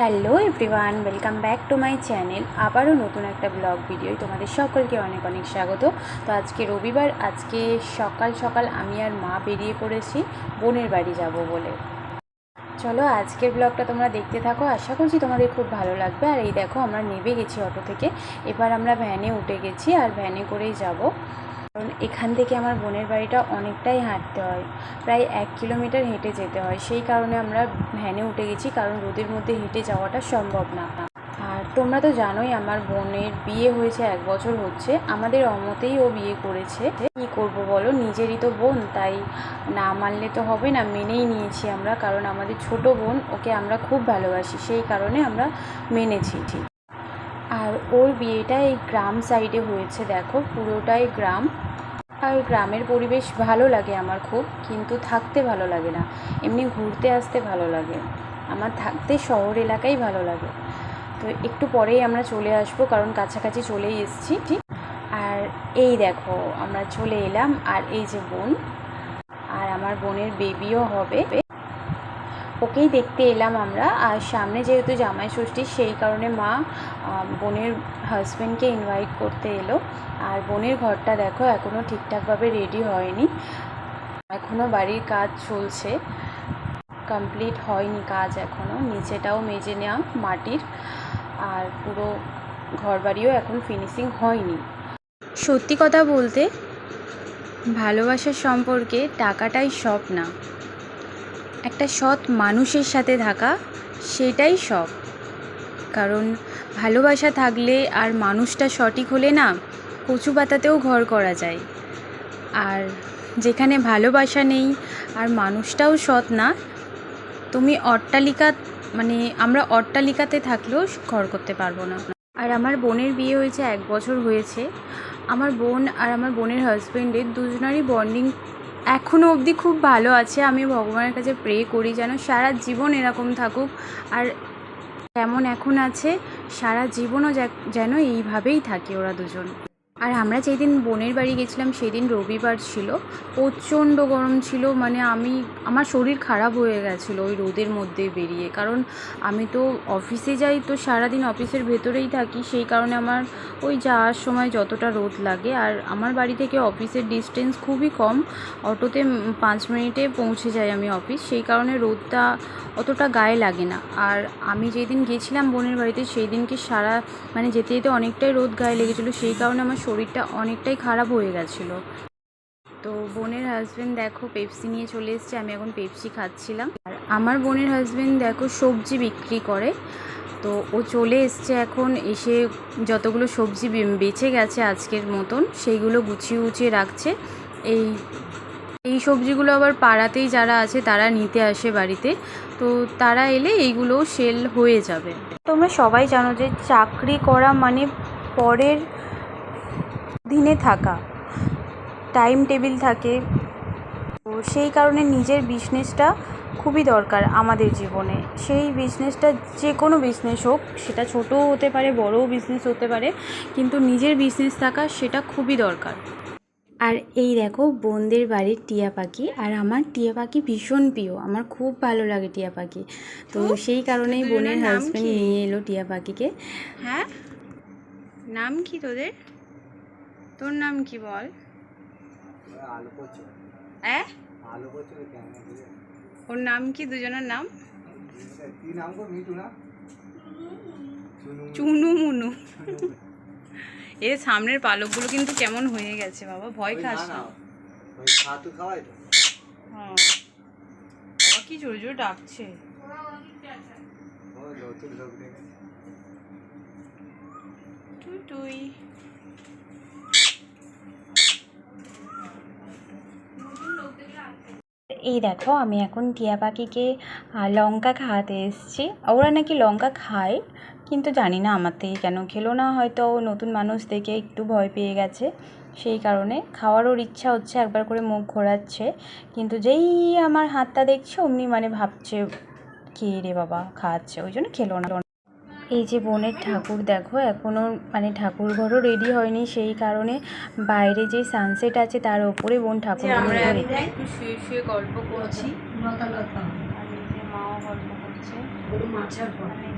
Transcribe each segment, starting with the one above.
Hello everyone welcome back to my channel আবারও নতুন একটা ব্লগ ভিডিও তোমাদের সকলকে অনেক অনেক স্বাগত। তো আজকে রবিবার, আজকে সকাল সকাল আমি আর মা বেরিয়ে পড়েছি, বোনের বাড়ি যাব বলে। চলো আজকের ব্লগটা তোমরা দেখতে থাকো, আশা করছি তোমাদের খুব ভালো লাগবে। আর এই দেখো আমরা নেমে গেছি অটো থেকে। এবার আমরা ভ্যানে উঠে গেছি আর ভ্যানে করেই যাব। কারণ এখান থেকে আমার বোনের বাড়িটা অনেকটাই হাঁটতে হয়। প্রায় এক কিলোমিটার হেঁটে যেতে হয়। সেই কারণে আমরা ভ্যানে উঠে গেছি, কারণ রোদের মধ্যে হেঁটে যাওয়াটা সম্ভব না। আর তোমরা তো জানোই আমার বোনের বিয়ে হয়েছে, এক বছর হচ্ছে। আমাদের অমতেই ও বিয়ে করেছে। কি করব বলো? নিজেরই তো বোন, তাই না মানলে তো হবে না, মেনেই নিয়েছি আমরা। কারণ আমাদের ছোট বোন, ওকে আমরা খুব ভালোবাসি, সেই কারণে আমরা মেনেছি ঠিক। আর ওর বিয়েটা এই গ্রাম সাইডে হয়েছে, দেখো। পুরোটাই গ্রাম। আর গ্রামের পরিবেশ ভালো লাগে আমার খুব, কিন্তু থাকতে ভালো লাগে না। এমনি ঘুরতে আসতে ভালো লাগে। আমার থাকতে শহর এলাকাই ভালো লাগে। তো একটু পরেই আমরা চলে আসব, কারণ কাছাকাছি চলেই এসেছি। আর এই দেখো, আমরা চলে এলাম, আর এই যে বোন, আর আমার বোনের বেবিও হবে। ওকেই দেখতে এলাম আমরা। আর সামনে যেহেতু জামাই ষষ্ঠী, সেই কারণে মা বোনের হাজব্যান্ডকে ইনভাইট করতে এলো। আর বোনের ঘরটা দেখো এখনও ঠিকঠাকভাবে রেডি হয়নি। এখনও বাড়ির কাজ চলছে। কমপ্লিট হয়নি কাজ এখনও নিচেটাও মেজে নেওয়া মাটির। আর পুরো ঘরবাড়িও এখন ফিনিশিং হয়নি। সত্যি কথা বলতে, ভালোবাসার সম্পর্কে টাকাটাই সব না। একটা সৎ মানুষের সাথে থাকা, সেটাই সব। কারণ ভালোবাসা থাকলে আর মানুষটা সঠিক হলে না কচু পাতাতেও ঘর করা যায়। আর যেখানে ভালোবাসা নেই আর মানুষটাও সৎ না, তুমি অট্টালিকা মানে আমরা অট্টালিকাতে থাকলেও ঘর করতে পারব না। আর আমার বোনের বিয়ে হয়েছে এক বছর হয়েছে। আমার বোন আর আমার বোনের হাজব্যান্ডের দুজনারই বন্ডিং এখনও অবধি খুব ভালো আছে। আমি ভগবানের কাছে প্রে করি যেন সারা জীবন এরকম থাকুক। আর যেমন এখন আছে, সারা জীবনও যেন এইভাবেই থাকে ওরা দুজন। আর আমরা যেই দিন বোনের বাড়ি গেছিলাম সেই দিন রবিবার ছিল, প্রচণ্ড গরম ছিল মানে আমি, আমার শরীর খারাপ হয়ে গেছিল ওই রোদের মধ্যে বেরিয়ে। কারণ আমি তো অফিসে যাই, তো সারাদিন অফিসের ভেতরেই থাকি, সেই কারণে আমার ওই যাওয়ার সময় যতটা রোদ লাগে। আর আমার বাড়ি থেকে অফিসের ডিস্টেন্স খুবই কম, অটোতে পাঁচ মিনিটে পৌঁছে যাই আমি অফিস, সেই কারণে রোদটা অতটা গায়ে লাগে না। আর আমি যেদিন গেছিলাম বোনের বাড়িতে, সেই দিনকে সারা মানে যেতে যেতে অনেকটাই রোদ গায়ে লেগেছিলো, সেই কারণে আমার শরীরটা অনেকটাই খারাপ হয়ে গেছিল। তো বোনের হাজবেন্ড দেখো পেপসি নিয়ে চলে এসেছে, আমি এখন পেপসি খাচ্ছিলাম। আর আমার বোনের হাজবেন্ড দেখো সবজি বিক্রি করে। তো ও চলে এসছে এখন এসে যতগুলো সবজি বেঁচে গেছে আজকের মতন, সেইগুলো গুছিয়ে গুছিয়ে রাখছে। এই এই সবজিগুলো আবার পাড়াতেই যারা আছে তারা নিতে আসে বাড়িতে। তো তারা এলে এইগুলোও সেল হয়ে যাবে। তোমরা সবাই জানো যে চাকরি করা মানে পরের দিনে থাকা। টাইম টেবিল থাকে। তো সেই কারণে নিজের বিজনেসটা খুবই দরকার আমাদের জীবনে। সেই বিজনেসটা যে কোনো বিজনেস হোক সেটা ছোটও হতে পারে বড়ও বিজনেস হতে পারে কিন্তু নিজের বিজনেস থাকা সেটা খুবই দরকার। আর এই দেখো বোনদের বাড়ির টিয়া পাখি। আর আমার টিয়া পাখি ভীষণ প্রিয়। আমার খুব ভালো লাগে টিয়া পাখি। তো সেই কারণেই বোনের নাম হাজব্যান্ড নিয়ে এলো টিয়া পাখিকে। হ্যাঁ? নাম কি তোদের? তোর নাম কি বল? ওর নাম কি? দুজনের নাম? চুনু মুনু এর সামনের পালকগুলো কিন্তু কেমন হয়ে গেছে বাবা ভয় খাস না হ্যাঁ। কি জোরে জোরে ডাকছে। টুই টুই এই দেখো, আমি এখন টিয়া পাখিকে লঙ্কা খাওয়াতে এসেছি। ওরা নাকি লঙ্কা খায়, কিন্তু জানি না আমার থেকে কেন খেলো না, হয়তো নতুন মানুষ দেখে একটু ভয় পেয়ে গেছে। সেই কারণে খাওয়ার ওর ইচ্ছা হচ্ছে, একবার করে মুখ ঘোরাচ্ছে। কিন্তু যেই আমার হাতটা দেখছে, অমনি মানে ভাবছে, কে রে বাবা, খাওয়াচ্ছে? ওই জন্য খেলো না। এই যে বোনের ঠাকুর দেখো এখনও মানে ঠাকুর ঘরও রেডি হয়নি সেই কারণে বাইরে যে সানসেট আছে তার ওপরে বোন ঠাকুর আমরা শুয়ে শুয়ে গল্প করছি। আর এই যে মা মাও গল্প করছে।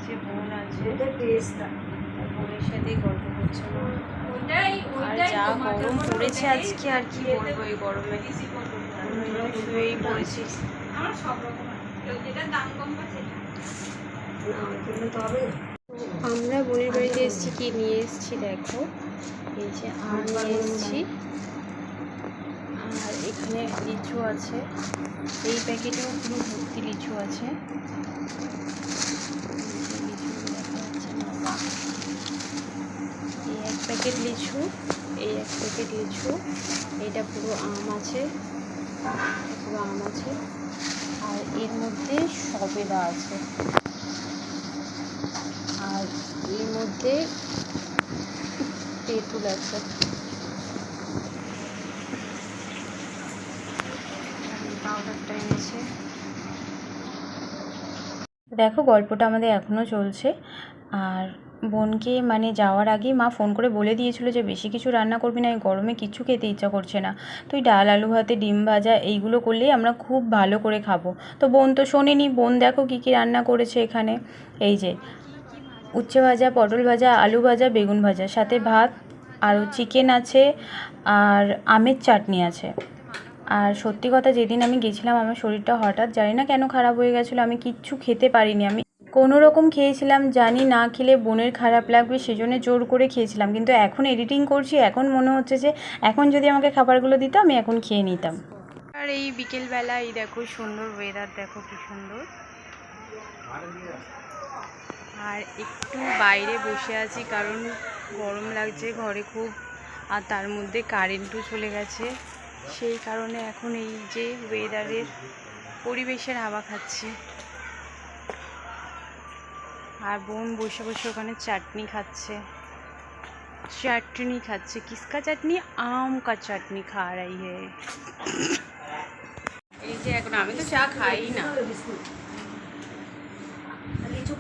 যে বোন আছে। বোনের সাথেই গল্প করছে আর যা গরম পড়েছে আজকে আর কি বলব এই গরমে? শুয়েই পড়েছি। আমরা বোনের বাড়িতে এসেছি কি? নিয়ে এসেছি, দেখো। এই যে আম নিয়ে এসেছি। আর এখানে লিচু আছে। এই প্যাকেটেও পুরো ভর্তি লিচু আছে। এই এক প্যাকেট লিচু, এই এক প্যাকেট লিচু এটা পুরো আম আছে। পুরো আম আছে। আর এর মধ্যে সবেদা আছে। আর এর মধ্যে তেঁতুল আছে। দেখো, গল্পটা আমাদের এখনও চলছে। আর বোনকে মানে যাওয়ার আগেই মা ফোন করে বলে দিয়েছিল যে, বেশি কিছু রান্না করবি না, এই গরমে কিছু খেতে ইচ্ছা করছে না। তুই ডাল, আলু ভাতে, ডিম ভাজা, এইগুলো করলেই আমরা খুব ভালো করে খাব। তো বোন তো শোনেনি। বোন দেখো কী কী রান্না করেছে এখানে। এই যে উচ্ছে ভাজা, পটল ভাজা, আলু ভাজা, বেগুন ভাজা। সাথে ভাত আরও চিকেন আছে আর আমের চাটনি আছে। আর সত্যি কথা যেদিন আমি গেছিলাম, আমার শরীরটা হঠাৎ জানি না কেন খারাপ হয়ে গেছিল, আমি কিচ্ছু খেতে পারিনি। আমি কোনো রকম খেয়েছিলাম, জানি না খেলে বোনের খারাপ লাগবে, সেজন্য জোর করে খেয়েছিলাম। কিন্তু এখন এডিটিং করছি, এখন মনে হচ্ছে যে এখন যদি আমাকে খাবারগুলো দিত, আমি এখন খেয়ে নিতাম। আর এই বিকেলবেলা এই দেখো সুন্দর ওয়েদার দেখো কি সুন্দর। আর একটু বাইরে বসে আছি কারণ গরম লাগছে ঘরে খুব, আর তার মধ্যে কারেন্টও চলে গেছে। সেই কারণে এখন এই যে ওয়েদারের পরিবেশের হাওয়া খাচ্ছি। আর বোন বসে বসে ওখানে চাটনি খাচ্ছে। চাটনি খাচ্ছে। কিসকা চাটনি? আম কা চাটনি খা রাই হে এই যে এখন আমি তো চা খাই না।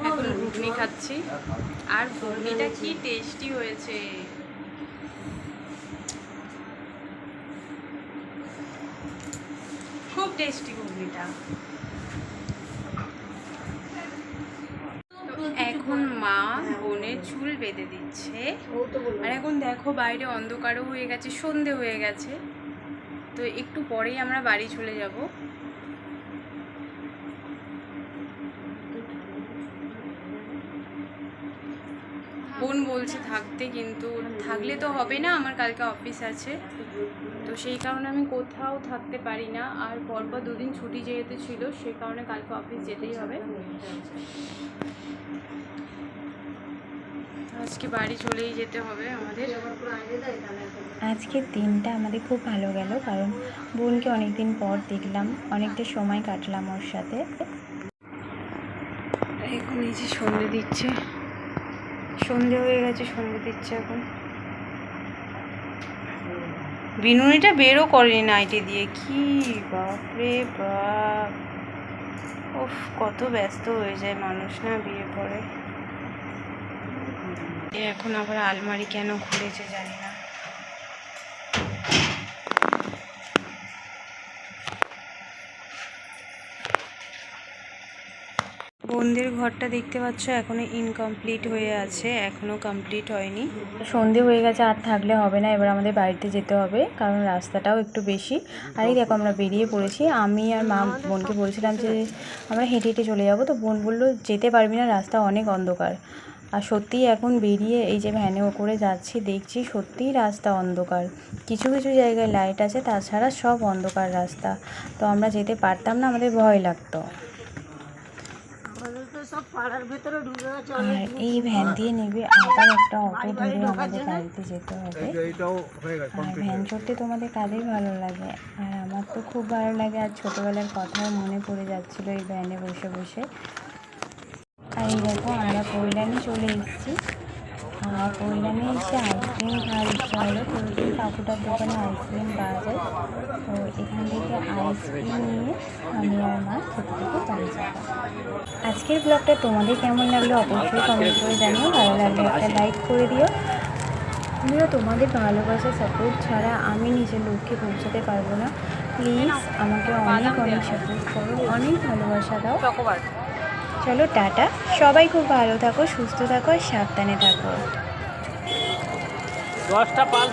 এখন ঘুগনি খাচ্ছি। আর ঘুগনিটা কি টেস্টি হয়েছে? খুব টেস্টি ঘুগনিটা। এখন মা বোনের চুল বেঁধে দিচ্ছে। আর এখন দেখো বাইরে অন্ধকারও হয়ে গেছে, সন্ধে হয়ে গেছে। তো একটু পরেই আমরা বাড়ি চলে যাব। বোন বলছে থাকতে কিন্তু থাকলে তো হবে না আমার কালকে অফিস আছে। তো সেই কারণে আমি কোথাও থাকতে পারি না আর পরপর দুদিন ছুটি যেহেতু ছিল সেই কারণে কালকে অফিস যেতেই হবে। আজকে বাড়ি চলেই যেতে হবে আমাদের। আজকের দিনটা আমাদের খুব ভালো গেল কারণ বোনকে অনেক দিন পর দেখলাম অনেকটা সময় কাটলাম ওর সাথে। এখন এই যে সন্ধে দিচ্ছে। সন্ধে হয়ে গেছে, সন্ধে দিচ্ছে এখন। বিনুনিটা বেরও করেনি নাইটে দিয়ে। কি বাপরে বাপ। ও কত ব্যস্ত হয়ে যায় মানুষ না বিয়ে পরে। এখন আবার আলমারি কেন খুলেছে জানি না। বোনদের ঘরটা দেখতে পাচ্ছ, এখনও ইনকমপ্লিট হয়ে আছে, এখনও কমপ্লিট হয়নি। সন্ধে হয়ে গেছে, আর থাকলে হবে না, এবার আমাদের বাড়িতে যেতে হবে, কারণ রাস্তাটাও একটু বেশি। আর এই দেখো, আমরা বেরিয়ে পড়েছি। আমি আর মা বোনকে বলছিলাম যে, আমরা হেঁটে হেঁটে চলে যাব, তো বোন বলল, যেতে পারবি না, রাস্তা অনেক অন্ধকার। আর সত্যিই এখন বেরিয়ে এই যে ভ্যানে করে যাচ্ছি, দেখছি সত্যিই রাস্তা অন্ধকার। কিছু কিছু জায়গায় লাইট আছে, তাছাড়া সব অন্ধকার রাস্তা। তো আমরা যেতে পারতাম না, আমাদের ভয় লাগতো। আর এই ভ্যান দিয়ে নেবে আবার একটা অটো ধরে আমাদের বাড়িতে যেতে হবে। হয়ে আর ভ্যান চড়তে তোমাদের কাদের ভালো লাগে। আর আমার তো খুব ভালো লাগে আর ছোটোবেলার কথাও মনে পড়ে যাচ্ছিল এই ভ্যানে বসে বসে। আর এই দেখো আমরা কৈলানি চলে এসেছি। আর কৈলানি এসে আইসক্রিম খাওয়ার ইচ্ছা হলো তো কাকুটার দোকানে আইসক্রিম পাওয়া যায়। তো এখান থেকে আইসক্রিম নিয়ে আমি আর মা খেতে খেতে যাব। আজকের ব্লগটা তোমাদের কেমন লাগল অবশ্যই কমেন্ট করে জানিও, ভালো লাগলে একটা লাইক করে দিও। আমিও তোমাদের ভালোবাসা সাপোর্ট ছাড়া আমি নিজের লক্ষ্যে পৌঁছাতে পারব না। প্লিজ আমাকে অনেক অনেক সাপোর্ট করো, অনেক ভালোবাসা দাও। চলো টাটা। সবাই খুব ভালো থাকো, সুস্থ থাকো আর সাবধানে থাকো। দশটা পাঁচ